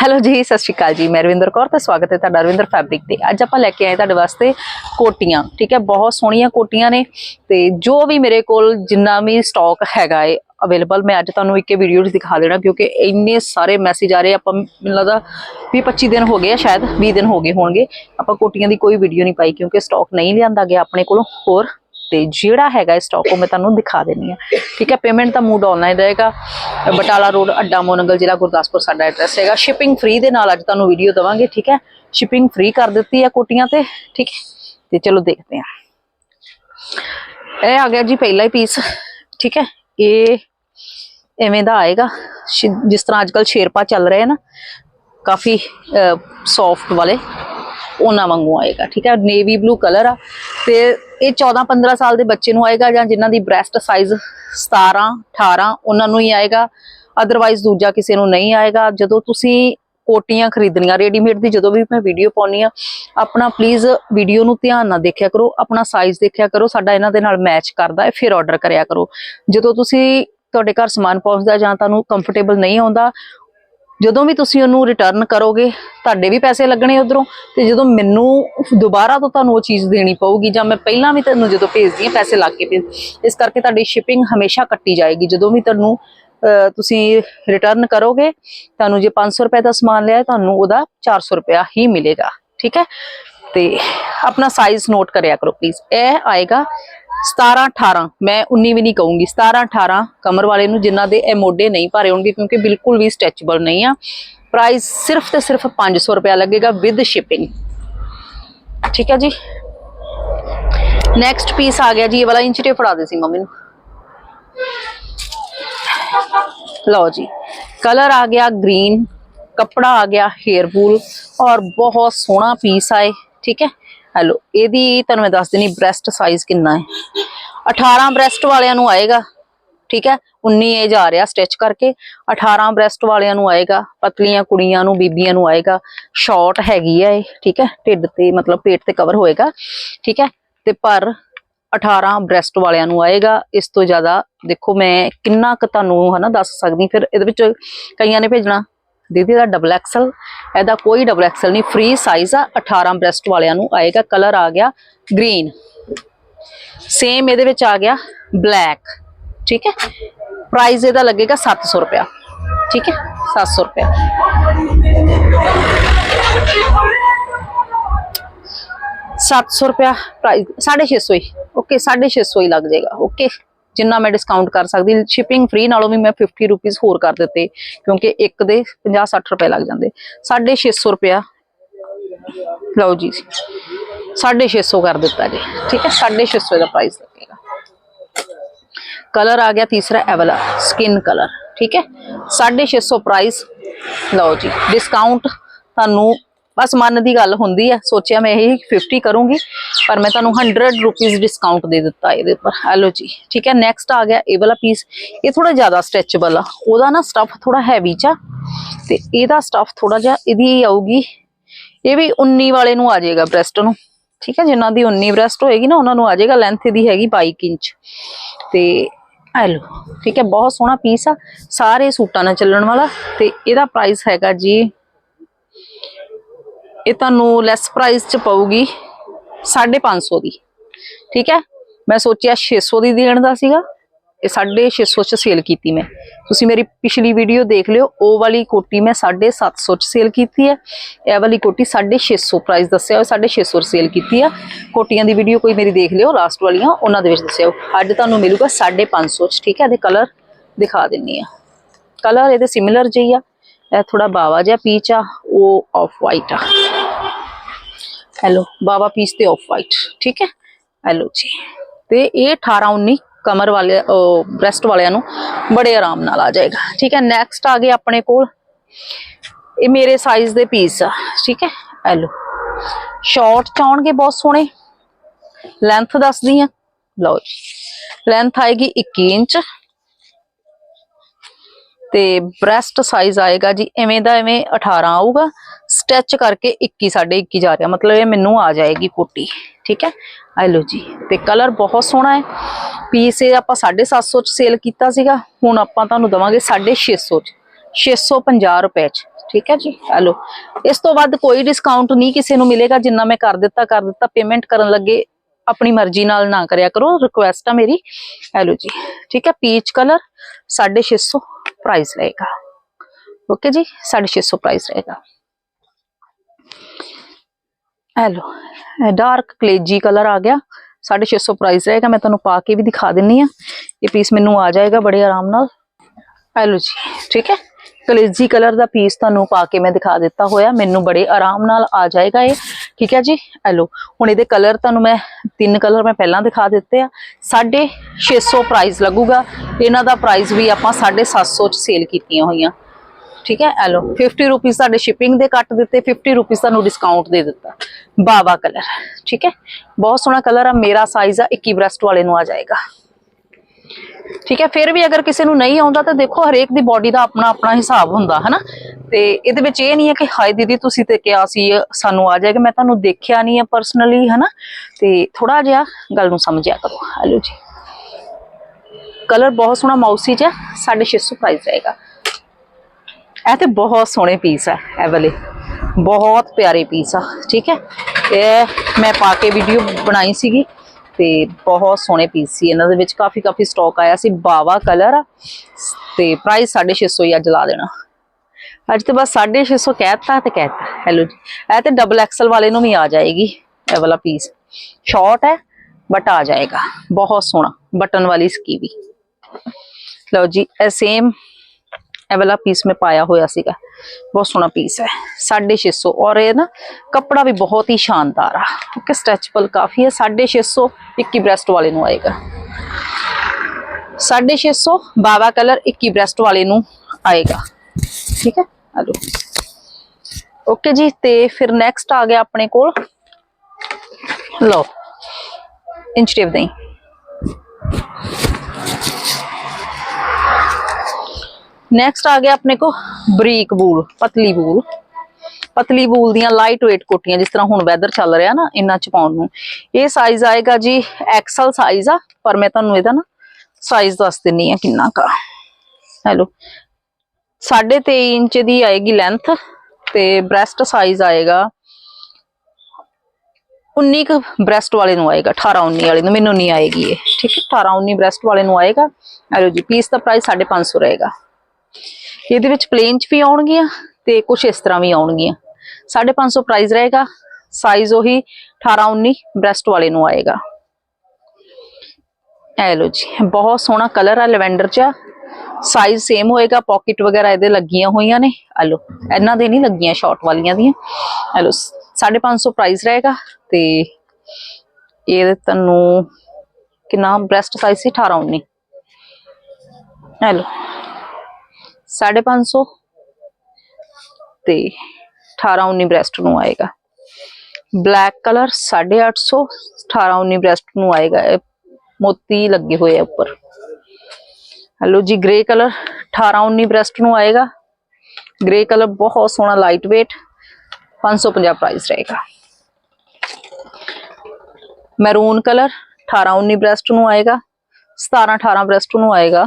Hello ਜੀ, ਸਤਿ ਸ਼੍ਰੀ ਅਕਾਲ ਜੀ। ਮੈਂ ਰਵਿੰਦਰ ਕੌਰ, ਤੇ ਸਵਾਗਤ ਹੈ ਤੁਹਾਡਾ ਰਵਿੰਦਰ ਫੈਬਰਿਕ ਤੇ। ਅੱਜ ਆਪਾਂ ਲੈ ਕੇ ਆਏ ਤੁਹਾਡੇ ਵਾਸਤੇ ਕੋਟੀਆਂ, ਠੀਕ ਹੈ? ਬਹੁਤ ਸੋਹਣੀਆਂ ਕੋਟੀਆਂ ਨੇ ਤੇ ਜੋ ਵੀ ਮੇਰੇ ਕੋਲ ਜਿੰਨਾ ਵੀ ਸਟਾਕ ਹੈਗਾ ਏ ਅਵੇਲੇਬਲ ਮੈਂ ਅੱਜ ਤੁਹਾਨੂੰ ਇੱਕ ਵੀਡੀਓ 'ਚ ਦਿਖਾ ਦੇਣਾ, ਕਿਉਂਕਿ ਇੰਨੇ ਸਾਰੇ ਮੈਸੇਜ ਆ ਰਹੇ ਆਪਾਂ ਮੈਨੂੰ ਲੱਗਦਾ ਵੀ 25 ਦਿਨ ਹੋ ਗਏ ਆ, ਸ਼ਾਇਦ 20 ਦਿਨ ਹੋ ਗਏ ਹੋਣਗੇ। ਆਪਾਂ ਕੋਟੀਆਂ ਦੀ ਕੋਈ ਵੀਡੀਓ ਨਹੀਂ ਪਾਈ, ਕਿਉਂਕਿ ਸਟਾਕ ਨਹੀਂ ਲਿਆਂਦਾ ਗਿਆ ਆਪਣੇ ਕੋਲੋਂ। ਹੋਰ ਤੇ ਜਿਹੜਾ ਹੈਗਾ ਇਹ ਸਟਾਕ ਉਹ ਮੈਂ ਤੁਹਾਨੂੰ ਦਿਖਾ ਦੇਣੀ ਆ ਠੀਕ ਹੈ ਪੇਮੈਂਟ ਦਾ ਮੂਡ ਆਨਲਾਈਨ ਰਹੇਗਾ। ਬਟਾਲਾ ਰੋਡ ਅੱਡਾ ਮੋਨਗਲ ਜ਼ਿਲ੍ਹਾ ਗੁਰਦਾਸਪੁਰ ਸਾਡਾ ਐਡਰੈਸ ਹੈਗਾ। ਸ਼ਿਪਿੰਗ ਫ੍ਰੀ ਦੇ ਨਾਲ ਅੱਜ ਤੁਹਾਨੂੰ ਵੀਡੀਓ ਦਵਾਂਗੇ, ਠੀਕ ਹੈ? ਸ਼ਿਪਿੰਗ ਫ੍ਰੀ ਕਰ ਦਿੱਤੀ ਹੈ ਕੋਟੀਆਂ ਤੇ, ਠੀਕ ਹੈ? ਤੇ ਚਲੋ ਦੇਖਦੇ ਹਾਂ। ਇਹ ਆ ਗਿਆ ਜੀ ਪਹਿਲਾ ਹੀ ਪੀਸ ਠੀਕ ਹੈ? ਇਹ ਐਵੇਂ ਦਾ ਆਏਗਾ। ਸ਼ਿ- ਜਿਸ ਤਰ੍ਹਾਂ ਅੱਜਕੱਲ ਸ਼ੇਰਪਾ ਚੱਲ ਰਹੇ ਨਾ, ਕਾਫੀ ਸੌਫਟ ਵਾਲੇ। ਉਹਨਾਂ ਵਾਂਗੂ ਆਏਗਾ, ਠੀਕ ਹੈ? ਨੇਵੀ ਬਲੂ ਕਲਰ ਆ। ਤੇ ਇਹ 14 15 ਸਾਲ ਦੇ ਬੱਚੇ ਨੂੰ ਆਏਗਾ ਜਾਂ ਜਿਨ੍ਹਾਂ ਦੀ ਬ੍ਰੈਸਟ ਸਾਈਜ਼ 17 18 ਉਹਨਾਂ ਨੂੰ ਹੀ ਆਏਗਾ। ਅਦਰਵਾਈਜ਼ ਦੂਜਾ ਕਿਸੇ ਨੂੰ ਨਹੀਂ ਆਏਗਾ। ਜਦੋਂ ਤੁਸੀਂ ਕੋਟੀਆਂ ਖਰੀਦਣੀਆਂ ਰੈਡੀਮੇਡ ਦੀ ਜਦੋਂ ਵੀ ਮੈਂ ਵੀਡੀਓ ਪਾਉਣੀ ਆ ਆਪਣਾ ਪਲੀਜ਼ ਵੀਡੀਓ ਨੂੰ ਧਿਆਨ ਨਾਲ ਦੇਖਿਆ ਕਰੋ, ਆਪਣਾ ਸਾਈਜ਼ ਦੇਖਿਆ ਕਰੋ, ਸਾਡਾ ਇਹਨਾਂ ਦੇ ਨਾਲ ਮੈਚ ਕਰਦਾ ਹੈ, ਫਿਰ ਆਰਡਰ ਕਰਿਆ ਕਰੋ। ਜਦੋਂ ਤੁਸੀਂ ਤੁਹਾਡੇ ਘਰ ਸਮਾਨ ਪਹੁੰਚਦਾ ਜਾਂ ਤੁਹਾਨੂੰ ਕੰਫਰਟੇਬਲ ਨਹੀਂ ਆਉਂਦਾ ਜਦੋਂ ਵੀ ਤੁਸੀਂ ਉਹਨੂੰ ਰਿਟਰਨ ਕਰੋਗੇ, ਤੁਹਾਡੇ ਵੀ ਪੈਸੇ ਲੱਗਣੇ ਉਧਰੋਂ ਤੇ ਜਦੋਂ ਮੈਨੂੰ ਦੁਬਾਰਾ ਤੋਂ ਤੁਹਾਨੂੰ ਉਹ ਚੀਜ਼ ਦੇਣੀ ਪਊਗੀ ਜਾਂ ਮੈਂ ਪਹਿਲਾਂ ਵੀ ਤੁਹਾਨੂੰ ਜਦੋਂ ਭੇਜਦੀ ਹਾਂ ਪੈਸੇ ਲੱਗ ਕੇ ਭੇਜ, ਇਸ ਕਰਕੇ ਤੁਹਾਡੀ ਸ਼ਿਪਿੰਗ ਹਮੇਸ਼ਾ ਕੱਟੀ ਜਾਏਗੀ। ਜਦੋਂ ਵੀ ਤੁਹਾਨੂੰ ਤੁਸੀਂ ਰਿਟਰਨ ਕਰੋਗੇ, ਤੁਹਾਨੂੰ ਜੇ 500 ਰੁਪਏ ਦਾ ਸਮਾਨ ਲਿਆ ਤੁਹਾਨੂੰ ਉਹਦਾ 400 ਰੁਪਇਆ ਹੀ ਮਿਲੇਗਾ। ਠੀਕ ਹੈ? ਤੇ ਆਪਣਾ ਸਾਈਜ਼ ਨੋਟ ਕਰਿਆ ਕਰੋ ਪਲੀਜ਼ ਇਹ ਆਏਗਾ 17 18 ਮੈਂ 19 ਵੀ ਨਹੀਂ ਕਹੂੰਗੀ। 17 18 ਕਮਰ ਵਾਲੇ ਨੂੰ ਜਿਨ੍ਹਾਂ ਦੇ ਇਹ ਮੋਢੇ ਨਹੀਂ ਭਰੇ ਹੋਣਗੇ, ਕਿਉਂਕਿ ਬਿਲਕੁਲ ਵੀ ਸਟ੍ਰੈਚੇਬਲ ਨਹੀਂ ਆ। ਪ੍ਰਾਈਸ ਸਿਰਫ ਤੇ ਸਿਰਫ 500 ਰੁਪਇਆ ਲੱਗੇਗਾ ਵਿਦ ਸ਼ਿਪਿੰਗ ਠੀਕ ਹੈ ਜੀ? ਨੈਕਸਟ ਪੀਸ ਆ ਗਿਆ ਜੀ, ਇਹ ਵਾਲਾ ਇੰਚ ਟੇਪ ਫੜਾ ਦੇ ਸੀ ਮੰਮੀ ਨੂੰ। ਲਓ ਜੀ ਕਲਰ ਆ ਗਿਆ ਗ੍ਰੀਨ ਕਪੜਾ ਆ ਗਿਆ ਹੇਅਰ ਬੂਲ ਔਰ ਬਹੁਤ ਸੋਹਣਾ ਪੀਸ ਆਏ ਠੀਕ ਹੈ? ਹੈਲੋ ਇਹਦੀ ਤੁਹਾਨੂੰ ਮੈਂ ਦੱਸ ਦਿੰਨੀ ਬ੍ਰੈਸਟ ਸਾਈਜ਼ ਕਿੰਨਾ ਹੈ। 18 ਬ੍ਰੈਸਟ ਵਾਲਿਆਂ ਨੂੰ ਆਏਗਾ, ਠੀਕ ਹੈ? 19 ਏਜ ਆ ਰਿਹਾ ਸਟਿਚ ਕਰਕੇ। 18 ਬ੍ਰੈਸਟ ਵਾਲਿਆਂ ਨੂੰ ਆਏਗਾ, ਪਤਲੀਆਂ ਕੁੜੀਆਂ ਨੂੰ, ਬੀਬੀਆਂ ਨੂੰ ਆਏਗਾ। ਸ਼ਾਰਟ ਹੈਗੀ ਹੈ ਇਹ, ਠੀਕ ਹੈ? ਢਿੱਡ ਤੇ ਮਤਲਬ ਪੇਟ ਤੇ ਕਵਰ ਹੋਏਗਾ, ਠੀਕ ਹੈ? ਤੇ ਪਰ 18 ਬ੍ਰੈਸਟ ਵਾਲਿਆਂ ਨੂੰ ਆਏਗਾ। ਇਸ ਤੋਂ ਜ਼ਿਆਦਾ ਦੇਖੋ ਮੈਂ ਕਿੰਨਾ ਕੁ ਤੁਹਾਨੂੰ ਹਨਾ ਦੱਸ ਸਕਦੀ ਫਿਰ ਇਹਦੇ ਵਿੱਚ ਕਈਆਂ ਨੇ ਭੇਜਣਾ ਦੀਦੀ ਦਾ ਡਬਲ ਐਕਸਲ ਇਹਦਾ ਕੋਈ ਡਬਲ ਐਕਸਲ ਨਹੀਂ ਫ੍ਰੀ ਸਾਈਜ਼ ਆ 18 ਬ੍ਰੈਸਟ ਵਾਲਿਆਂ ਨੂੰ ਆਏਗਾ ਕਲਰ ਆ ਗਿਆ ਗ੍ਰੀਨ ਸੇਮ ਇਹਦੇ ਵਿੱਚ ਆ ਗਿਆ ਬਲੈਕ ਠੀਕ ਹੈ? ਪ੍ਰਾਈਸ ਇਹਦਾ ਲੱਗੇਗਾ 700 ਰੁਪਇਆ, ਠੀਕ ਹੈ? 700 ਰੁਪਇਆ। 700 ਰੁਪਇਆ ਪ੍ਰਾਈਸ 650 ਹੀ ਓਕੇ 650 ਹੀ ਲੱਗ ਜਾਏਗਾ ਓਕੇ ਜਿੰਨਾ ਮੈਂ ਡਿਸਕਾਊਂਟ ਕਰ ਸਕਦੀ ਸ਼ਿਪਿੰਗ ਫ੍ਰੀ ਨਾਲੋਂ ਵੀ ਮੈਂ 50 ਰੁਪਏ ਹੋਰ ਕਰ ਦਿੱਤੇ, ਕਿਉਂਕਿ ਇੱਕ ਦੇ 50 60 ਰੁਪਏ ਲੱਗ ਜਾਂਦੇ। 650 ਰੁਪਇਆ। ਲਓ ਜੀ 650 ਕਰ ਦਿੱਤਾ ਜੀ, ਠੀਕ ਹੈ? 650 ਦਾ ਪ੍ਰਾਈਸ ਲੱਗੇਗਾ। ਕਲਰ ਆ ਗਿਆ ਤੀਸਰਾ ਇਹ ਵਾਲਾ ਸਕਿਨ ਕਲਰ ਠੀਕ ਹੈ? 650 ਪ੍ਰਾਈਸ ਲਓ ਜੀ ਡਿਸਕਾਊਂਟ ਤੁਹਾਨੂੰ ਬਸ ਮਨ ਦੀ ਗੱਲ ਹੁੰਦੀ ਆ। ਸੋਚਿਆ ਮੈਂ ਇਹ 50 ਕਰੂੰਗੀ, ਪਰ ਮੈਂ ਤੁਹਾਨੂੰ 100 ਰੁਪੀਸ ਡਿਸਕਾਊਂਟ ਦੇ ਦਿੱਤਾ ਇਹਦੇ ਉੱਪਰ। ਹੈਲੋ ਜੀ, ਠੀਕ ਹੈ ਨੈਕਸਟ ਆ ਗਿਆ ਇਹ ਵਾਲਾ ਪੀਸ ਇਹ ਥੋੜਾ ਜ਼ਿਆਦਾ ਸਟ੍ਰੈਚੇਬਲ ਆ। ਉਹਦਾ ਨਾ ਸਟਫ ਥੋੜਾ ਹੈਵੀ ਚ ਆ। ਤੇ ਇਹਦਾ ਸਟਫ ਥੋੜਾ ਜਿਹਾ ਇਹਦੀ ਆਊਗੀ। ਇਹ ਵੀ 19 ਵਾਲੇ ਨੂੰ ਆ ਜਾਏਗਾ ਬ੍ਰੈਸਟ ਨੂੰ। ਠੀਕ ਹੈ, ਜਿਨ੍ਹਾਂ ਦੀ 19 ਬ੍ਰੈਸਟ ਹੋਏਗੀ ਨਾ, ਉਹਨਾਂ ਨੂੰ ਆ ਜਾਏਗਾ ਲੈਂਥ ਇਹਦੀ ਹੈਗੀ 22 ਇੰਚ। ਤੇ ਆ ਲਓ ਠੀਕ ਹੈ, ਬਹੁਤ ਸੋਹਣਾ ਪੀਸ ਆ। ਸਾਰੇ ਸੂਟਾਂ ਨਾਲ ਚੱਲਣ ਵਾਲਾ। ਤੇ ਇਹਦਾ ਪ੍ਰਾਈਸ ਹੈਗਾ ਜੀ ਇਹ ਤੁਹਾਨੂੰ ਲੈਸ ਪ੍ਰਾਈਸ ਚ ਪਊਗੀ 550 ਦੀ। ਠੀਕ ਹੈ? ਮੈਂ ਸੋਚਿਆ 600 ਦੀ ਦੇਣ ਦਾ ਸੀਗਾ। ਇਹ 650 ਚ ਸੇਲ ਕੀਤੀ ਮੈਂ। ਤੁਸੀਂ ਮੇਰੀ ਪਿਛਲੀ ਵੀਡੀਓ ਦੇਖ ਲਿਓ। ਉਹ ਵਾਲੀ ਕੋਟੀ ਮੈਂ 750 ਚ ਸੇਲ ਕੀਤੀ ਹੈ। ਇਹ ਵਾਲੀ ਕੋਟੀ 650 ਪ੍ਰਾਈਸ ਦੱਸਿਆ ਉਹ 650 ਚ ਸੇਲ ਕੀਤੀ ਆ। ਕੋਟੀਆਂ ਦੀ ਵੀਡੀਓ ਕੋਈ ਮੇਰੀ ਦੇਖ ਲਿਓ ਲਾਸਟ ਵਾਲੀਆਂ, ਉਹਨਾਂ ਦੇ ਵਿੱਚ ਦੱਸਿਓ ਅੱਜ ਤੁਹਾਨੂੰ ਮਿਲੂਗਾ 550 ਚ। ਠੀਕ ਹੈ? ਇਹਦੇ ਕਲਰ ਦਿਖਾ ਦਿੰਨੀ ਆ। ਕਲਰ ਇਹਦੇ ਸਿਮਿਲਰ ਜਿਹੀ ਆ। ਇਹ ਥੋੜਾ ਬਾਵਾ ਜਿਹਾ ਪੀਚ ਆ ਉਹ ਆਫ ਵਾਈਟ ਆ ਹੈਲੋ ਬਾਵਾ ਪੀਸ ਤੇ ਆਫ ਵਾਈਟ ਠੀਕ ਹੈ ਹੈਲੋ ਜੀ ਤੇ ਇਹ 18 19 ਕਮਰ ਵਾਲੇ ਬ੍ਰੈਸਟ ਵਾਲਿਆਂ ਨੂੰ ਬੜੇ ਆਰਾਮ ਨਾਲ ਆ ਜਾਏਗਾ ਠੀਕ ਹੈ ਨੈਕਸਟ ਆ ਗਏ ਆਪਣੇ ਕੋਲ ਇਹ ਮੇਰੇ ਸਾਈਜ਼ ਦੇ ਪੀਸ ਆ ਠੀਕ ਹੈ ਹੈਲੋ ਸ਼ਾਰਟ ਚਾਉਣਗੇ ਬਹੁਤ ਸੋਹਣੇ ਲੈਂਥ ਦੱਸਦੀ ਆ ਲਓ ਜੀ ਲੈਂਥ ਆਏਗੀ 21 ਇੰਚ ਤੇ ਬ੍ਰੈਸਟ ਸਾਈਜ਼ ਆਏਗਾ ਜੀ ਐਵੇਂ ਦਾ ਐਵੇਂ 18 ਆਊਗਾ। ਸਟਿਚ ਕਰਕੇ 21 ਸਾਢੇ 21 ਜਾ ਰਿਹਾ, ਮਤਲਬ ਇਹ ਮੈਨੂੰ ਆ ਜਾਏਗੀ ਕੋਟੀ, ਠੀਕ ਹੈ? ਆ ਲਓ ਜੀ, ਤੇ ਕਲਰ ਬਹੁਤ ਸੋਹਣਾ ਹੈ। ਪੀਸ ਇਹ ਆਪਾਂ 750 ਚ ਸੇਲ ਕੀਤਾ ਸੀਗਾ, ਹੁਣ ਆਪਾਂ ਤੁਹਾਨੂੰ ਦਵਾਂਗੇ 650 ਚ 650 ਰੁਪਏ ਚ, ਠੀਕ ਹੈ ਜੀ? ਹਲੋ ਇਸ ਤੋਂ ਵੱਧ ਕੋਈ ਡਿਸਕਾਊਂਟ ਨਹੀਂ ਕਿਸੇ ਨੂੰ ਮਿਲੇਗਾ, ਜਿੰਨਾ ਮੈਂ ਕਰ ਦਿੱਤਾ ਕਰ ਦਿੱਤਾ ਪੇਮੈਂਟ ਕਰਨ ਲੱਗੇ, ਆਪਣੀ ਮਰਜ਼ੀ ਨਾਲ ਨਾ ਕਰਿਆ ਕਰੋ ਰਿਕੁਐਸਟ ਆ ਮੇਰੀ। ਹੈਲੋ ਜੀ, ਠੀਕ ਹੈ? ਪੀਚ ਕਲਰ 650 ਪ੍ਰਾਈਸ ਰਹੇਗਾ। ਓਕੇ ਜੀ 650 ਪ੍ਰਾਈਸ ਰਹੇਗਾ। ਹੈਲੋ ਡਾਰਕ ਕਲੇਜੀ ਕਲਰ ਆ ਗਿਆ। 650 ਪ੍ਰਾਈਸ ਰਹੇਗਾ, ਮੈਂ ਤੁਹਾਨੂੰ ਪਾ ਕੇ ਵੀ ਦਿਖਾ ਦਿੰਨੀ ਆ। ਇਹ ਪੀਸ ਮੈਨੂੰ ਆ ਜਾਏਗਾ ਬੜੇ ਆਰਾਮ ਨਾਲ। ਹੈਲੋ ਜੀ, ਠੀਕ ਹੈ? ਕਲੇਜੀ ਕਲਰ ਦਾ ਪੀਸ ਤੁਹਾਨੂੰ ਪਾ ਕੇ ਮੈਂ ਦਿਖਾ ਦਿੱਤਾ ਹੋਇਆ। ਮੈਨੂੰ ਬੜੇ ਆਰਾਮ ਨਾਲ ਆ ਜਾਏਗਾ ਇਹ। ਠੀਕ ਹੈ ਜੀ? ਐਲੋ ਹੁਣ ਇਹਦੇ ਕਲਰ ਤੁਹਾਨੂੰ ਮੈਂ ਤਿੰਨ ਕਲਰ ਮੈਂ ਪਹਿਲਾਂ ਦਿਖਾ ਦਿੱਤੇ ਆ। 650 ਪ੍ਰਾਈਸ ਲੱਗੂਗਾ। ਇਹਨਾਂ ਦਾ ਪ੍ਰਾਈਸ ਵੀ ਆਪਾਂ 750 ਚ ਸੇਲ ਕੀਤੀਆਂ ਹੋਈਆਂ। ਠੀਕ ਹੈ? ਐਲੋ 50 ਰੁਪਏ ਤੁਹਾਡੇ ਸ਼ਿਪਿੰਗ ਦੇ ਕੱਟ ਦਿੱਤੇ 50 ਰੁਪਏ ਤੁਹਾਨੂੰ ਡਿਸਕਾਊਂਟ ਦੇ ਦਿੱਤਾ। ਬਾਵਾ ਕਲਰ। ਠੀਕ ਹੈ? ਬਹੁਤ ਸੋਹਣਾ ਕਲਰ ਆ। ਮੇਰਾ ਸਾਈਜ਼ ਆ 21 ਬ੍ਰੈਸਟ ਵਾਲੇ ਨੂੰ ਆ ਜਾਏਗਾ। ਠੀਕ ਹੈ, ਫਿਰ ਵੀ ਅਗਰ ਕਿਸੇ ਨੂੰ ਨਹੀਂ ਆਉਂਦਾ ਤਾਂ ਦੇਖੋ ਹਰੇਕ ਦੀ ਬਾਡੀ ਦਾ ਆਪਣਾ ਆਪਣਾ ਹਿਸਾਬ ਹੁੰਦਾ ਹੈ ਨਾ ਤੇ ਇਹਦੇ ਵਿੱਚ ਇਹ ਨਹੀਂ ਹੈ ਕਿ, ਹਾਏ ਦੀਦੀ, ਤੁਸੀਂ ਤੇ ਕਿਹਾ ਸੀ, ਸਾਨੂੰ ਆ ਜਾਏਗਾ। ਮੈਂ ਤੁਹਾਨੂੰ ਦੇਖਿਆ ਨਹੀਂ ਹੈ ਪਰਸਨਲੀ ਹੈ ਨਾ ਤੇ ਥੋੜਾ ਜਿਹਾ ਗੱਲ ਨੂੰ ਸਮਝਿਆ ਕਰੋ। ਹਲੋ ਜੀ। ਕਲਰ ਬਹੁਤ ਸੋਹਣਾ ਮਾਊਸੀ ਚ 650 ਪ੍ਰਾਈਸ ਰਹੇਗਾ ਇਹ ਤੇ ਬਹੁਤ ਸੋਹਣੇ ਪੀਸ ਹੈ, ਇਹ ਵਾਲੇ। ਬਹੁਤ ਪਿਆਰੇ ਪੀਸ ਆ, ਠੀਕ ਹੈ? ਇਹ ਮੈਂ ਪਾ ਕੇ ਵੀਡੀਓ ਬਣਾਈ ਸੀਗੀ। ਤੇ ਬਹੁਤ ਸੋਹਣੇ ਪੀਸ ਸੀ। ਇਹਨਾਂ ਦੇ ਵਿੱਚ ਕਾਫੀ ਕਾਫੀ ਸਟਾਕ ਆਇਆ ਸੀ। ਬਾਵਾ ਕਲਰ ਆ। ਤੇ ਪ੍ਰਾਈਸ 650 ਹੀ ਅੱਜ ਲਾ ਦੇਣਾ। ਅੱਜ ਤੇ ਬਸ 650 ਕਹਿਤਾ ਤੇ ਕਹਿਤਾ। ਹੈਲੋ ਜੀ। ਇਹ ਤੇ ਡਬਲ ਐਕਸਲ ਵਾਲੇ ਨੂੰ ਵੀ ਆ ਜਾਏਗੀ। ਇਹ ਵਾਲਾ ਪੀਸ ਸ਼ਾਰਟ ਹੈ ਬਟ ਆ ਜਾਏਗਾ। ਬਹੁਤ ਸੋਹਣਾ। ਬਟਨ ਵਾਲੀ ਸਕੀ ਵੀ। ਲਓ ਜੀ, ਇਹ ਸੇਮ ਇਹ ਵਾਲਾ ਪੀਸ ਮੈਂ ਪਾਇਆ ਹੋਇਆ ਸੀਗਾ। ਬਹੁਤ ਸੋਹਣਾ ਪੀਸ ਹੈ 650 ਔਰ ਇਹ ਨਾ ਕੱਪੜਾ ਵੀ ਬਹੁਤ ਹੀ ਸ਼ਾਨਦਾਰ ਆ। ਓਕੇ ਸਟ੍ਰੈਚੇਬਲ ਕਾਫੀ ਹੈ। 650 21 ਬ੍ਰੈਸਟ ਵਾਲੇ ਨੂੰ ਆਏਗਾ। 650 ਬਾਵਾ ਕਲਰ 21 ਬ੍ਰੈਸਟ ਵਾਲੇ ਨੂੰ ਆਏਗਾ। ਠੀਕ ਹੈ, ਆ ਲਓ। ਓਕੇ ਜੀ, ਤੇ ਫਿਰ ਨੈਕਸਟ ਆ ਗਿਆ ਆਪਣੇ ਕੋਲ। ਲਓ ਇੰਚ ਟੇਪ ਦੇਈ। ਨੈਕਸਟ ਆ ਗਿਆ ਆਪਣੇ ਕੋ ਬਰੀਕ ਬੂਲ, ਪਤਲੀ ਬੂਲ। ਪਤਲੀ ਬੂਲ ਦੀਆਂ ਲਾਈਟ weight ਕੋਟੀਆਂ, ਜਿਸ ਤਰ੍ਹਾਂ ਹੁਣ ਵੈਦਰ ਚੱਲ ਰਿਹਾ ਨਾ, ਇੰਨਾ ਚ ਪਾਉਣ ਨੂੰ। ਇਹ ਸਾਈਜ਼ ਆਏਗਾ ਜੀ ਐਕਸਲ ਸਾਈਜ਼ ਆ, ਪਰ ਮੈਂ ਤੁਹਾਨੂੰ ਇਹਦਾ ਨਾ ਸਾਈਜ਼ ਦੱਸ ਦਿੰਨੀ ਆ ਕਿੰਨਾ ਕਾ ਹੈਲੋ 3.5 ਇੰਚ ਦੀ ਆਏਗੀ ਲੈਂਥ ਤੇ ਬ੍ਰੈਸਟ ਸਾਈਜ਼ ਆਏਗਾ। 19 ਕ ਬ੍ਰੈਸਟ ਵਾਲੇ ਨੂੰ ਆਏਗਾ 18 19 ਵਾਲੇ ਨੂੰ, ਮੈਨੂੰ ਨਹੀਂ ਆਏਗੀ ਇਹ, ਠੀਕ ਹੈ? 18 19 ਬ੍ਰੈਸਟ ਵਾਲੇ ਨੂੰ ਆਏਗਾ। ਹੈਲੋ ਜੀ ਪੀਸ ਦਾ ਪ੍ਰਾਈਸ 550 ਰਹੇਗਾ। ਇਹਦੇ ਵਿੱਚ ਪਲੇਨ ਚ ਵੀ ਆਉਣਗੀਆਂ ਤੇ ਕੁਝ ਇਸ ਤਰ੍ਹਾਂ ਵੀ ਆਉਣਗੀਆਂ। 550 ਪ੍ਰਾਈਸ ਰਹੇਗਾ। ਸਾਈਜ਼ ਉਹੀ 18 19 ਬ੍ਰੈਸਟ ਵਾਲੇ ਨੂੰ ਆਏਗਾ। ਇਹ ਲੋ ਜੀ, ਬਹੁਤ ਸੋਹਣਾ ਕਲਰ ਆ ਲੈਵੈਂਡਰ ਚ ਸਾਈਜ਼ ਸੇਮ ਹੋਏਗਾ ਪਾਕਟ ਵਗੈਰਾ ਇਹਦੇ ਲੱਗੀਆਂ ਹੋਈਆਂ ਨੇ। ਆ ਲੋ ਇਹਨਾਂ ਦੇ ਨਹੀਂ ਲੱਗੀਆਂ ਸ਼ਾਰਟ ਵਾਲੀਆਂ ਦੀਆਂ। ਆ ਲੋ 550 ਪ੍ਰਾਈਸ ਰਹੇਗਾ ਤੇ ਇਹ ਤੁਹਾਨੂੰ ਕਿੰਨਾ ਬ੍ਰੈਸਟ ਸਾਈਜ਼ ਸੀ 18 19 ਆ ਲੋ 550 ਤੇ 18 19 ਬ੍ਰੈਸਟ ਨੂੰ ਆਏਗਾ। ਬਲੈਕ ਕਲਰ 850 18 19 ਬ੍ਰੈਸਟ ਨੂੰ ਆਏਗਾ। ਇਹ ਮੋਤੀ ਲੱਗੇ ਹੋਏ ਆ ਉੱਪਰ। ਹਲੋ ਜੀ, ਗ੍ਰੇ ਕਲਰ 18 19 ਬ੍ਰੈਸਟ ਨੂੰ ਆਏਗਾ। ਗ੍ਰੇ ਕਲਰ ਬਹੁਤ ਸੋਹਣਾ ਲਾਈਟ weight 550 ਪ੍ਰਾਈਸ ਰਹੇਗਾ। ਮੈਰੂਨ ਕਲਰ 18 19 ਬ੍ਰੈਸਟ ਨੂੰ ਆਏਗਾ। 17 18 ਬ੍ਰੈਸਟ ਨੂੰ ਆਏਗਾ।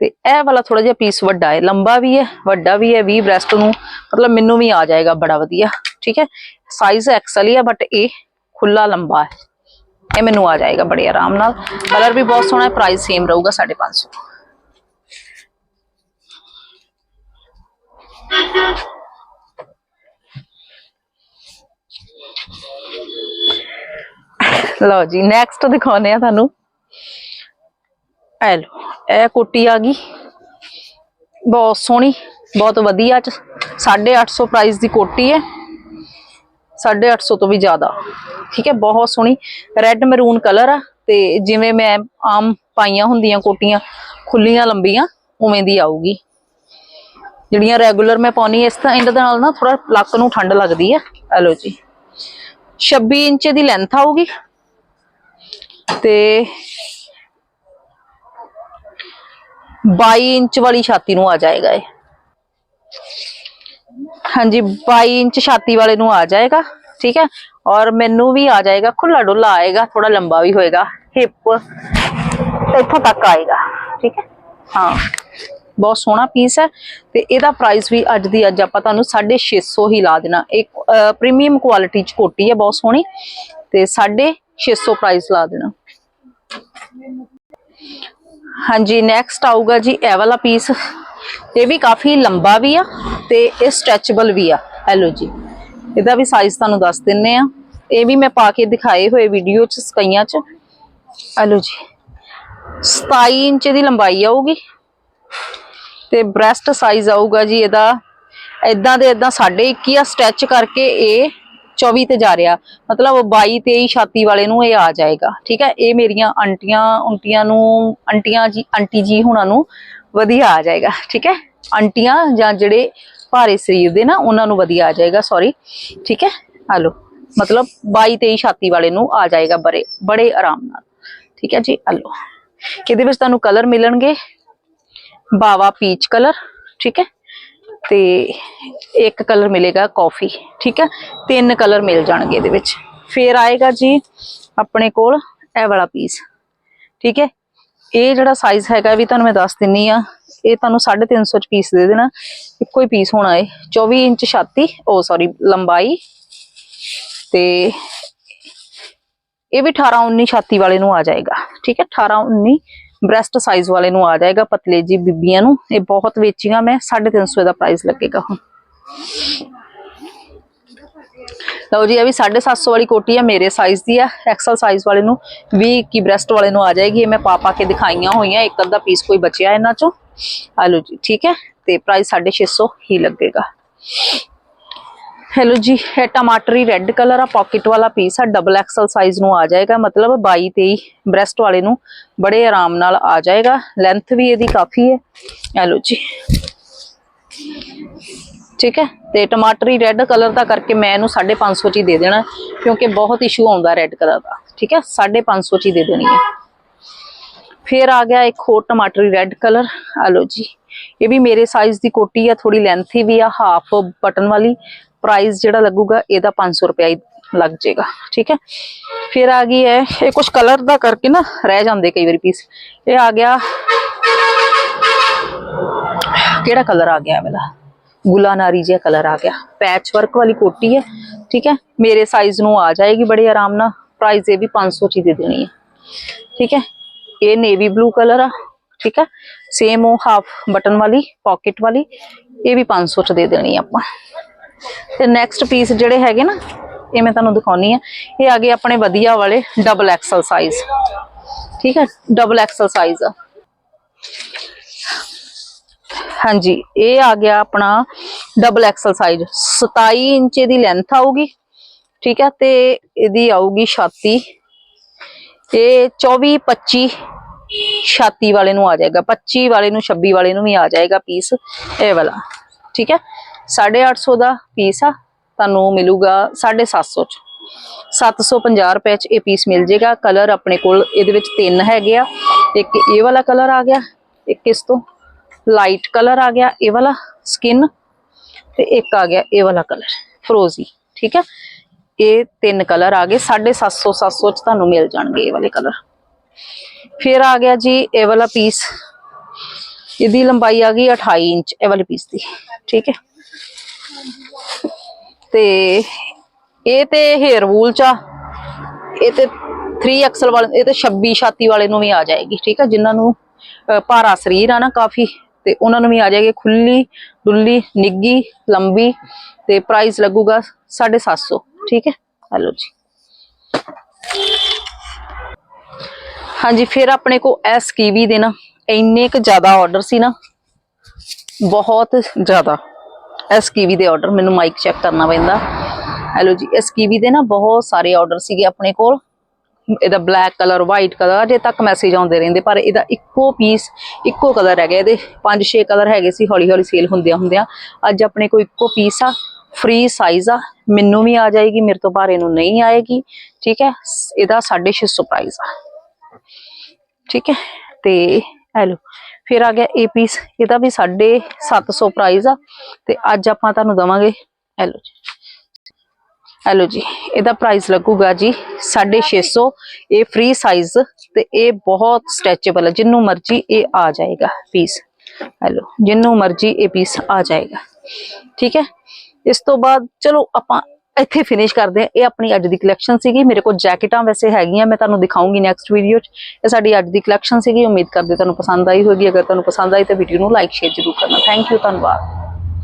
ਤੇ ਇਹ ਵਾਲਾ ਥੋੜਾ ਜਿਹਾ ਪੀਸ ਵੱਡਾ ਹੈ, ਲੰਬਾ ਵੀ ਹੈ, ਵੱਡਾ ਵੀ ਹੈ 20 ਬ੍ਰੈਸਟ ਨੂੰ ਮਤਲਬ ਮੈਨੂੰ ਵੀ ਆ ਜਾਏਗਾ ਬੜਾ ਵਧੀਆ, ਠੀਕ ਹੈ? ਸਾਈਜ਼ ਐਕਸਲ ਹੀ ਹੈ ਬਟ ਇਹ ਖੁੱਲਾ ਲੰਬਾ ਹੈ। ਇਹ ਮੈਨੂੰ ਆ ਜਾਏਗਾ ਬੜੇ ਆਰਾਮ ਨਾਲ। ਕਲਰ ਵੀ ਬਹੁਤ ਸੋਹਣਾ ਹੈ ਪ੍ਰਾਈਸ ਸੇਮ ਰਹੂਗਾ 550 ਲਓ ਜੀ ਨੈਕਸਟ ਦਿਖਾਉਂਦੇ ਆ ਤੁਹਾਨੂੰ। ਇਹ ਲਓ, ਇਹ ਕੋਟੀ ਆ ਗਈ। ਬਹੁਤ ਸੋਹਣੀ, ਬਹੁਤ ਵਧੀਆ ਚ 850 ਪ੍ਰਾਈਸ ਦੀ ਕੋਟੀ ਹੈ 850 ਤੋਂ ਵੀ ਜ਼ਿਆਦਾ। ਠੀਕ ਹੈ ਬਹੁਤ ਸੋਹਣੀ। ਰੈੱਡ ਮੈਰੂਨ ਕਲਰ ਆ ਤੇ ਜਿਵੇਂ ਮੈਂ ਆਮ ਪਾਈਆਂ ਹੁੰਦੀਆਂ ਕੋਟੀਆਂ, ਖੁੱਲੀਆਂ ਲੰਬੀਆਂ, ਉਵੇਂ ਦੀ ਆਊਗੀ। ਜਿਹੜੀਆਂ ਰੈਗੂਲਰ ਮੈਂ ਪਾਉਣੀ, ਇਸ ਤਰ੍ਹਾਂ ਇਹਦੇ ਨਾਲ ਨਾ ਥੋੜਾ ਲੱਕ ਨੂੰ ਠੰਡ ਲੱਗਦੀ ਹੈ ਆ ਲਓ ਜੀ। 26 ਇੰਚ ਦੀ ਲੈਂਥ ਆਊਗੀ। ਤੇ 22 ਇੰਚ ਵਾਲੀ ਛਾਤੀ ਨੂੰ ਆ ਜਾਏਗਾ ਇਹ। ਹਾਂਜੀ 22 ਇੰਚ ਛਾਤੀ ਵਾਲੇ ਨੂੰ ਆ ਜਾਏਗਾ, ਠੀਕ ਹੈ? ਔਰ ਮੈਨੂੰ ਵੀ ਆ ਜਾਏਗਾ ਖੁੱਲਾ ਡੁੱਲਾ ਆਏਗਾ ਥੋੜਾ ਲੰਬਾ ਵੀ ਹੋਏਗਾ, ਹਿਪ ਇੱਥੋਂ ਤੱਕ ਆਏਗਾ, ਠੀਕ ਹੈ? ਹਾਂ, ਬਹੁਤ ਸੋਹਣਾ ਪੀਸ ਹੈ ਤੇ ਇਹਦਾ ਪ੍ਰਾਈਸ ਵੀ ਅੱਜ ਦੀ ਅੱਜ ਆਪਾਂ ਤੁਹਾਨੂੰ 650 ਹੀ ਲਾ ਦੇਣਾ। ਇੱਕ ਪ੍ਰੀਮੀਅਮ ਕੁਆਲਿਟੀ ਚ ਕੋਟੀ ਹੈ, ਬਹੁਤ ਸੋਹਣੀ ਤੇ 650 ਪ੍ਰਾਈਸ ਲਾ ਦੇਣਾ। ਹਾਂਜੀ ਨੈਕਸਟ ਆਊਗਾ ਜੀ ਇਹ ਵਾਲਾ ਪੀਸ ਇਹ ਵੀ ਕਾਫੀ ਲੰਬਾ ਵੀ ਆ ਤੇ ਇਹ ਸਟ੍ਰੈਚੇਬਲ ਵੀ ਆ। ਹੈਲੋ ਜੀ। ਇਹਦਾ ਵੀ ਸਾਈਜ਼ ਤੁਹਾਨੂੰ ਦੱਸ ਦਿੰਨੇ ਆ। ਇਹ ਵੀ ਮੈਂ ਪਾ ਕੇ ਦਿਖਾਏ ਹੋਏ ਵੀਡੀਓ ਚ, ਸਕਈਆਂ ਚ। ਹੈਲੋ ਜੀ। 27 ਇੰਚ ਦੀ ਲੰਬਾਈ ਆਊਗੀ। ਤੇ ਬ੍ਰੈਸਟ ਸਾਈਜ਼ ਆਊਗਾ ਜੀ ਇਹਦਾ। ਇਦਾਂ ਦੇ ਇਦਾਂ 21.5 ਆ। ਸਟੈਚ ਕਰਕੇ ਇਹ 24 ਤੇ ਜਾ ਰਿਹਾ। ਮਤਲਬ 22 23 ਛਾਤੀ ਵਾਲੇ ਨੂੰ ਇਹ ਆ ਜਾਏਗਾ। ਠੀਕ ਹੈ? ਇਹ ਮੇਰੀਆਂ ਆਂਟੀਆਂ ਉਂਟੀਆਂ ਨੂੰ, ਆਂਟੀਆਂ ਜੀ, ਆਂਟੀ ਜੀ ਹੁਣਾਂ ਨੂੰ ਵਧੀਆ ਆ ਜਾਏਗਾ। ਠੀਕ ਹੈ? ਆਂਟੀਆਂ ਜਾਂ ਜਿਹੜੇ ਭਾਰੇ ਸਰੀਰ ਦੇ ਨਾ, ਉਹਨਾਂ ਨੂੰ ਵਧੀਆ ਆ ਜਾਏਗਾ। ਸੌਰੀ ਠੀਕ ਹੈ? ਹਲੋ। ਮਤਲਬ 22 23 ਛਾਤੀ ਵਾਲੇ ਨੂੰ ਆ ਜਾਏਗਾ ਬੜੇ ਬੜੇ ਆਰਾਮ ਨਾਲ। ਠੀਕ ਹੈ ਜੀ? ਹਲੋ। ਇਹਦੇ ਵਿੱਚ ਤੁਹਾਨੂੰ ਕਲਰ ਮਿਲਣਗੇ? ਬਾਵਾ ਪੀਚ ਕਲਰ। ਠੀਕ ਹੈ? ਤੇ ਇੱਕ ਕਲਰ ਮਿਲੇਗਾ ਕਾਫੀ ਠੀਕ ਹੈ? ਤਿੰਨ ਕਲਰ ਮਿਲ ਜਾਣਗੇ ਇਹਦੇ ਵਿੱਚ। ਫੇਰ ਆਏਗਾ ਜੀ ਆਪਣੇ ਕੋਲ ਇਹ ਵਾਲਾ ਪੀਸ ਠੀਕ ਹੈ? ਇਹ ਜਿਹੜਾ ਸਾਈਜ਼ ਹੈਗਾ ਵੀ ਤੁਹਾਨੂੰ ਮੈਂ ਦੱਸ ਦਿੰਨੀ ਆ, ਇਹ ਤੁਹਾਨੂੰ 350 ਚ ਪੀਸ ਦੇ ਦੇਣਾ। ਇੱਕੋ ਹੀ ਪੀਸ ਹੋਣਾ ਏ 24 ਇੰਚ ਛਾਤੀ, ਉਹ ਸੌਰੀ ਲੰਬਾਈ ਤੇ ਇਹ ਵੀ 18 19 ਛਾਤੀ ਵਾਲੇ ਨੂੰ ਆ ਜਾਏਗਾ, ਠੀਕ ਹੈ? 18 19 ਬ੍ਰੈਸਟ ਸਾਈਜ਼ ਵਾਲੇ ਨੂੰ ਆ ਜਾਏਗਾ ਪਤਲੇ ਜੀ ਬੀਬੀਆਂ ਨੂੰ। ਇਹ ਬਹੁਤ ਵੇਚੀਆਂ ਮੈਂ 350 ਦਾ ਪ੍ਰਾਈਸ ਲੱਗੇਗਾ ਹੁਣ। ਲਓ ਜੀ, ਇਹ ਵੀ 750 ਵਾਲੀ ਕੋਟੀ ਆ, ਮੇਰੇ ਸਾਈਜ਼ ਦੀ ਆ ਐਕਸਲ ਸਾਈਜ਼ ਵਾਲੇ ਨੂੰ ਵੀ ਕੀ ਬ੍ਰੈਸਟ ਵਾਲੇ ਨੂੰ ਆ ਜਾਏਗੀ। ਇਹ ਮੈਂ ਪਾ ਪਾ ਕੇ ਦਿਖਾਈਆਂ ਹੋਈਆਂ, ਇੱਕ ਅੱਧਾ ਪੀਸ ਕੋਈ ਬਚਿਆ ਇਹਨਾਂ ਚੋਂ। ਆ ਲਓ ਜੀ, ਠੀਕ ਹੈ? ਤੇ ਪ੍ਰਾਈਸ 650 ਹੀ ਲੱਗੇਗਾ। ਹੈਲੋ ਜੀ, ਇਹ ਟਮਾਟਰੀ ਰੈੱਡ ਕਲਰ ਆ ਪਾਕਟ ਵਾਲਾ ਪੀਸ ਆ ਡਬਲ ਐਕਸਲ ਸਾਈਜ਼ ਨੂੰ ਆ ਜਾਏਗਾ, ਮਤਲਬ 22 23 ਬ੍ਰੈਸਟ ਵਾਲੇ ਨੂੰ ਬੜੇ ਆਰਾਮ ਨਾਲ ਆ ਜਾਏਗਾ ਲੈਂਥ ਵੀ ਇਹਦੀ ਕਾਫੀ ਹੈ। ਹੈਲੋ ਜੀ। ਠੀਕ ਹੈ? ਤੇ ਟਮਾਟਰੀ ਰੈੱਡ ਕਲਰ ਦਾ ਕਰਕੇ ਮੈਂ ਇਹਨੂੰ 550 ਚ ਹੀ ਦੇ ਦੇਣਾ, ਕਿਉਂਕਿ ਬਹੁਤ ਇਸ਼ੂ ਆਉਂਦਾ ਰੈੱਡ ਕਲਰ ਦਾ। ਠੀਕ ਹੈ? 550 ਚ ਹੀ ਦੇ ਦੇਣੀ ਹੈ। ਫਿਰ ਆ ਗਿਆ ਇੱਕ ਹੋਰ ਟਮਾਟਰੀ ਰੈੱਡ ਕਲਰ ਆ ਲੋ ਜੀ। ਇਹ ਵੀ ਮੇਰੇ ਸਾਈਜ਼ ਦੀ ਕੋਟੀ ਆ ਥੋੜੀ ਲੈਂਥੀ ਵੀ ਆ ਹਾਫ ਬਟਨ ਵਾਲੀ। ਪ੍ਰਾਈਸ ਜਿਹੜਾ ਲੱਗੂਗਾ, ਇਹਦਾ 500 ਰੁਪਏ ਹੀ ਲੱਗ ਜਾਏਗਾ। ਠੀਕ ਹੈ? ਫਿਰ ਆ ਗਈ ਹੈ, ਇਹ ਕੁਝ ਕਲਰ ਦਾ ਕਰਕੇ ਨਾ ਰਹਿ ਜਾਂਦੇ ਕਈ ਵਾਰੀ ਪੀਸ ਇਹ ਆ ਗਿਆ, ਕਿਹੜਾ ਕਲਰ ਆ ਗਿਆ ਇਹ ਵਾਲਾ ਗੁਲਾਨਾਰੀ ਜਿਹਾ ਕਲਰ ਆ ਗਿਆ। ਪੈਚ ਵਰਕ ਵਾਲੀ ਕੋਟੀ ਹੈ, ਠੀਕ ਹੈ? ਮੇਰੇ ਸਾਈਜ਼ ਨੂੰ ਆ ਜਾਏਗੀ ਬੜੇ ਆਰਾਮ ਨਾਲ। ਪ੍ਰਾਈਸ ਇਹ ਵੀ 500 ਚ ਹੀ ਦੇ ਦੇਣੀ ਹੈ। ਠੀਕ ਹੈ? ਇਹ ਨੇਵੀ ਬਲੂ ਕਲਰ ਆ, ਠੀਕ ਹੈ? ਸੇਮ ਉਹ ਹਾਫ ਬਟਨ ਵਾਲੀ ਪਾਕਟ ਵਾਲੀ, ਇਹ ਵੀ 500 ਚ ਦੇ ਦੇਣੀ ਆਪਾਂ। ਤੇ ਨੈਕਸਟ ਪੀਸ ਜਿਹੜੇ ਹੈਗੇ ਨਾ, ਇਹ ਮੈਂ ਤੁਹਾਨੂੰ ਦਿਖਾਉਣੀ ਆ। ਇਹ ਆ ਗਏ ਆਪਣੇ ਵਧੀਆ ਵਾਲੇ ਡਬਲ ਐਕਸਲ ਸਾਈਜ਼ ਠੀਕ ਹੈ ਡਬਲ ਐਕਸਲ ਸਾਈਜ਼ ਆ ਹਾਂਜੀ, ਇਹ ਆ ਗਿਆ ਆਪਣਾ ਡਬਲ ਐਕਸਲ ਸਾਈਜ਼ 27 ਇੰਚ ਦੀ ਲੈਂਥ ਆਊਗੀ, ਠੀਕ ਹੈ ਤੇ ਇਹਦੀ ਆਊਗੀ ਛਾਤੀ। ਇਹ 24 25 ਛਾਤੀ ਵਾਲੇ ਨੂੰ ਆ ਜਾਏਗਾ 25 ਵਾਲੇ ਨੂੰ 26 ਵਾਲੇ ਨੂੰ ਵੀ ਆ ਜਾਏਗਾ ਪੀਸ ਇਹ ਵਾਲਾ। ਠੀਕ ਹੈ 850 ਦਾ ਪੀਸ ਆ, ਤੁਹਾਨੂੰ ਮਿਲੂਗਾ 750 ਚ। 750 ਰੁਪਏ ਚ ਇਹ ਪੀਸ ਮਿਲ ਜੇਗਾ। ਕਲਰ ਆਪਣੇ ਕੋਲ ਇਹਦੇ ਵਿੱਚ ਤਿੰਨ ਹੈਗੇ ਆ। ਇੱਕ ਇਹ ਵਾਲਾ ਕਲਰ ਆ ਗਿਆ, ਇੱਕ ਇਸ ਤੋਂ ਲਾਈਟ ਕਲਰ ਆ ਗਿਆ, ਇਹ ਵਾਲਾ ਸਕਿਨ ਤੇ ਇੱਕ ਆ ਗਿਆ ਇਹ ਵਾਲਾ ਕਲਰ ਫਰੋਜ਼ੀ ਠੀਕ ਹੈ ਇਹ ਤਿੰਨ ਕਲਰ ਆ ਗਏ 750 700 ਚ ਤੁਹਾਨੂੰ ਮਿਲ ਜਾਣਗੇ ਇਹ ਵਾਲੇ ਕਲਰ ਫਿਰ ਆ ਗਿਆ ਜੀ ਇਹ ਵਾਲਾ ਪੀਸ ਇਹਦੀ ਲੰਬਾਈ ਆ ਗਈ 28 ਇੰਚ, ਇਹ ਵਾਲੇ ਪੀਸ ਦੀ, ਠੀਕ ਹੈ ਤੇ ਇਹ ਤੇ ਹੇਅਰ ਵੂਲ ਚ ਇਹ ਤੇ 3 ਐਕਸਲ ਵਾਲੇ, ਇਹ ਤੇ 26 ਛਾਤੀ ਵਾਲੇ ਨੂੰ ਵੀ ਆ ਜਾਏਗੀ, ਠੀਕ ਹੈ ਜਿਨ੍ਹਾਂ ਨੂੰ ਭਾਰਾ ਸਰੀਰ ਆ ਨਾ ਕਾਫੀ, ਤੇ ਉਹਨਾਂ ਨੂੰ ਵੀ ਆ ਜਾਏਗੀ ਖੁੱਲੀ, ਡੁੱਲੀ, ਨਿੱਗੀ, ਲੰਬੀ ਤੇ ਪ੍ਰਾਈਸ ਲੱਗੂਗਾ 750 ਠੀਕ ਹੈ? ਹਲੋ ਜੀ। ਹਾਂਜੀ, ਫਿਰ ਆਪਣੇ ਕੋ ਐਸ ਕੀਵੀ ਦੇ ਨਾ, ਇੰਨੇ ਕੁ ਜ਼ਿਆਦਾ ਆਰਡਰ ਸੀ ਨਾ, ਬਹੁਤ ਜ਼ਿਆਦਾ। ਐਸ ਕੀਵੀ ਦੇ ਆਰਡਰ ਮੈਨੂੰ ਮਾਈਕ ਚੈੱਕ ਕਰਨਾ ਪੈਂਦਾ। ਹੈਲੋ ਜੀ ਐਸ ਕੀਵੀ ਦੇ ਨਾ ਬਹੁਤ ਸਾਰੇ ਆਰਡਰ ਸੀਗੇ ਆਪਣੇ ਕੋਲ। ਇਹਦਾ ਬਲੈਕ ਕਲਰ ਵਾਈਟ ਕਲਰ ਅਜੇ ਤੱਕ ਮੈਸੇਜ ਆਉਂਦੇ ਰਹਿੰਦੇ, ਪਰ ਇਹਦਾ ਇੱਕੋ ਪੀਸ ਇੱਕੋ ਕਲਰ ਹੈਗਾ ਇਹਦੇ। 5-6 ਕਲਰ ਹੈਗੇ ਸੀ ਹੌਲੀ ਹੌਲੀ ਸੇਲ ਹੁੰਦਿਆਂ ਹੁੰਦਿਆਂ। ਅੱਜ ਆਪਣੇ ਕੋਲ ਇੱਕੋ ਪੀਸ ਆ ਫ੍ਰੀ ਸਾਈਜ਼ ਆ। ਮੈਨੂੰ ਵੀ ਆ ਜਾਏਗੀ, ਮੇਰੇ ਤੋਂ ਭਾਰੇ ਇਹਨੂੰ ਨਹੀਂ ਆਏਗੀ। ਠੀਕ ਹੈ, ਇਹਦਾ 650 ਪ੍ਰਾਈਸ ਆ। ਠੀਕ ਹੈ, ਤੇ ਹੈਲੋ ਫਿਰ ਆ ਗਿਆ ਇਹ ਪੀਸ ਇਹਦਾ ਵੀ 750 ਪ੍ਰਾਈਸ ਆ ਤੇ ਅੱਜ ਆਪਾਂ ਤੁਹਾਨੂੰ ਦਵਾਂਗੇ ਹੈਲੋ ਜੀ ਹੈਲੋ ਜੀ ਇਹਦਾ ਪ੍ਰਾਈਸ ਲੱਗੂਗਾ ਜੀ 650 ਇਹ ਫ੍ਰੀ ਸਾਈਜ਼ ਤੇ ਇਹ ਬਹੁਤ ਸਟ੍ਰੈਚੇਬਲ ਹੈ ਜਿੰਨੂੰ ਮਰਜ਼ੀ ਇਹ ਆ ਜਾਏਗਾ ਪੀਸ ਹੈਲੋ ਜਿੰਨੂੰ ਮਰਜ਼ੀ ਇਹ ਪੀਸ ਆ ਜਾਏਗਾ। ਠੀਕ ਹੈ? ਇਸ ਤੋਂ ਬਾਅਦ ਚਲੋ ਆਪਾਂ ਇੱਥੇ ਫਿਨਿਸ਼ ਕਰਦੇ ਹਾਂ। ਇਹ ਆਪਣੀ ਅੱਜ ਦੀ ਕਲੈਕਸ਼ਨ ਸੀਗੀ। ਮੇਰੇ ਕੋਲ ਜੈਕਟਾਂ ਵੈਸੇ ਹੈਗੀਆਂ, ਮੈਂ ਤੁਹਾਨੂੰ ਦਿਖਾਉਂਗੀ ਨੈਕਸਟ ਵੀਡੀਓ 'ਚ। ਇਹ ਸਾਡੀ ਅੱਜ ਦੀ ਕਲੈਕਸ਼ਨ ਸੀਗੀ। ਉਮੀਦ ਕਰਦੇ ਤੁਹਾਨੂੰ ਪਸੰਦ ਆਈ ਹੋਵੇਗੀ। ਅਗਰ ਤੁਹਾਨੂੰ ਪਸੰਦ ਆਈ ਤਾਂ ਵੀਡੀਓ ਨੂੰ ਲਾਈਕ ਸ਼ੇਅਰ ਜ਼ਰੂਰ ਕਰਨਾ। ਥੈਂਕ ਯੂ ਧੰਨਵਾਦ।